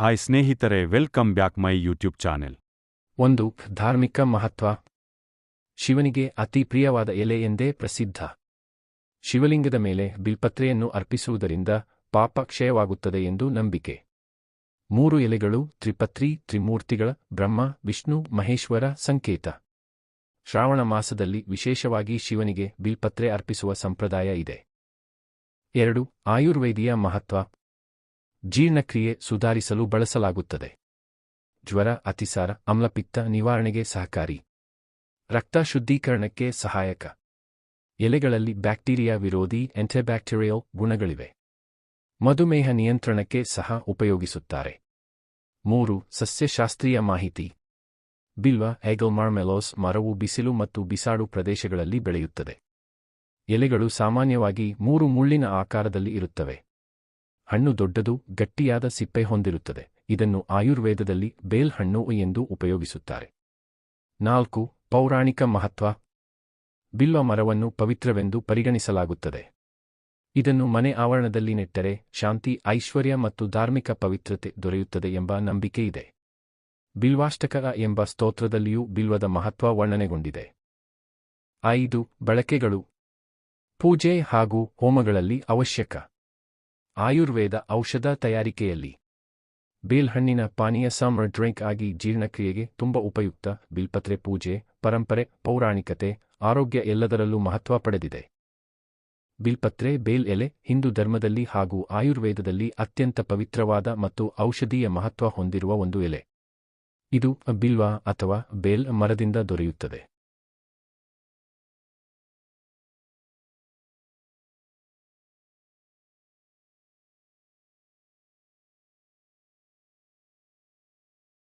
Hi ಸ್ನೇಹಿತರೆ, welcome back my YouTube channel. ಒಂದು ಧಾರ್ಮಿಕ ಮಹತ್ವ. ಶಿವನಿಗೆ ಅತಿ ಪ್ರಿಯವಾದ ಎಲೆ ಎಂದೇ ಪ್ರಸಿದ್ಧ. ಶಿವಲಿಂಗದ ಮೇಲೆ ಬಿಲ್ಪತ್ರೆಯನ್ನು ಅರ್ಪಿಸುವುದರಿಂದ ಪಾಪ ಕ್ಷಯವಾಗುತ್ತದೆ ಎಂದು ನಂಬಿಕೆ. ಮೂರು ಎಲೆಗಳು, ತ್ರಿಪತ್ರಿ, ತ್ರಿಮೂರ್ತಿಗಳ, ಬ್ರಹ್ಮ, ವಿಷ್ಣು, ಮಹೇಶ್ವರ ಸಂಕೇತ. ಶ್ರಾವಣ ಮಾಸದಲ್ಲಿ ವಿಶೇಷವಾಗಿ ಶಿವನಿಗೆ ಬಿಲ್ಪತ್ರೆ ಅರ್ಪಿಸುವ ಸಂಪ್ರದಾಯ ಇದೆ. ಎರಡು, ಆಯುರ್ವೇದಿಯ ಮಹತ್ವ. ಜೀರ್ಣಕ್ರಿಯೆ ಸುಧಾರಿಸಲು ಬಳಸಲಾಗುತ್ತದೆ. ಜ್ವರ, ಅತಿಸಾರ, ಅಮ್ಲಪಿತ್ತ ನಿವಾರಣೆಗೆ ಸಹಕಾರಿ. ರಕ್ತ ಶುದ್ಧೀಕರಣಕ್ಕೆ ಸಹಾಯಕ. ಎಲೆಗಳಲ್ಲಿ ಬ್ಯಾಕ್ಟೀರಿಯಾ ವಿರೋಧಿ ಎಂಟೆಬ್ಯಾಕ್ಟೀರಿಯಲ್ ಗುಣಗಳಿವೆ. ಮಧುಮೇಹ ನಿಯಂತ್ರಣಕ್ಕೆ ಸಹ ಉಪಯೋಗಿಸುತ್ತಾರೆ. ಮೂರು, ಸಸ್ಯಶಾಸ್ತ್ರೀಯ ಮಾಹಿತಿ. ಬಿಲ್ವ ಮಾರ್ಮೆಲೋಸ್ ಮರವು ಬಿಸಿಲು ಮತ್ತು ಬಿಸಾಡು ಪ್ರದೇಶಗಳಲ್ಲಿ ಬೆಳೆಯುತ್ತದೆ. ಎಲೆಗಳು ಸಾಮಾನ್ಯವಾಗಿ ಮೂರು ಮುಳ್ಳಿನ ಆಕಾರದಲ್ಲಿ ಇರುತ್ತವೆ. ಹಣ್ಣು ದೊಡ್ಡದು, ಗಟ್ಟಿಯಾದ ಸಿಪ್ಪೆ ಹೊಂದಿರುತ್ತದೆ. ಇದನ್ನು ಆಯುರ್ವೇದದಲ್ಲಿ ಬೇಲ್ ಹಣ್ಣು ಎಂದು ಉಪಯೋಗಿಸುತ್ತಾರೆ. ನಾಲ್ಕು, ಪೌರಾಣಿಕ ಮಹತ್ವ. ಬಿಲ್ವ ಮರವನ್ನು ಪವಿತ್ರವೆಂದು ಪರಿಗಣಿಸಲಾಗುತ್ತದೆ. ಇದನ್ನು ಮನೆ ಆವರಣದಲ್ಲಿ ನೆಟ್ಟರೆ ಶಾಂತಿ, ಐಶ್ವರ್ಯ ಮತ್ತು ಧಾರ್ಮಿಕ ಪವಿತ್ರತೆ ದೊರೆಯುತ್ತದೆ ಎಂಬ ನಂಬಿಕೆ ಇದೆ. ಬಿಲ್ವಾಷ್ಟಕ ಎಂಬ ಸ್ತೋತ್ರದಲ್ಲಿಯೂ ಬಿಲ್ವದ ಮಹತ್ವ ವರ್ಣನೆಗೊಂಡಿದೆ. ಐದು, ಬಳಕೆಗಳು. ಪೂಜೆ ಹಾಗೂ ಹೋಮಗಳಲ್ಲಿ ಅವಶ್ಯಕ. ಆಯುರ್ವೇದ ಔಷಧ ತಯಾರಿಕೆಯಲ್ಲಿ. ಬೇಲ್ಹಣ್ಣಿನ ಪಾನೀಯ ಸಮ್ಮರ್ ಡ್ರಿಂಕ್ ಆಗಿ ಜೀರ್ಣಕ್ರಿಯೆಗೆ ತುಂಬ ಉಪಯುಕ್ತ, ಬಿಲ್ಪತ್ರೆ ಪೂಜೆ, ಪರಂಪರೆ, ಪೌರಾಣಿಕತೆ, ಆರೋಗ್ಯ ಎಲ್ಲದರಲ್ಲೂ ಮಹತ್ವ ಪಡೆದಿದೆ. ಬಿಲ್ಪತ್ರೆ, ಬೇಲ್ ಎಲೆ, ಹಿಂದೂ ಧರ್ಮದಲ್ಲಿ ಹಾಗೂ ಆಯುರ್ವೇದದಲ್ಲಿ ಅತ್ಯಂತ ಪವಿತ್ರವಾದ ಮತ್ತು ಔಷಧೀಯ ಮಹತ್ವ ಹೊಂದಿರುವ ಒಂದು ಎಲೆ. ಇದು ಬಿಲ್ವ ಅಥವಾ ಬೇಲ್ ಮರದಿಂದ ದೊರೆಯುತ್ತದೆ.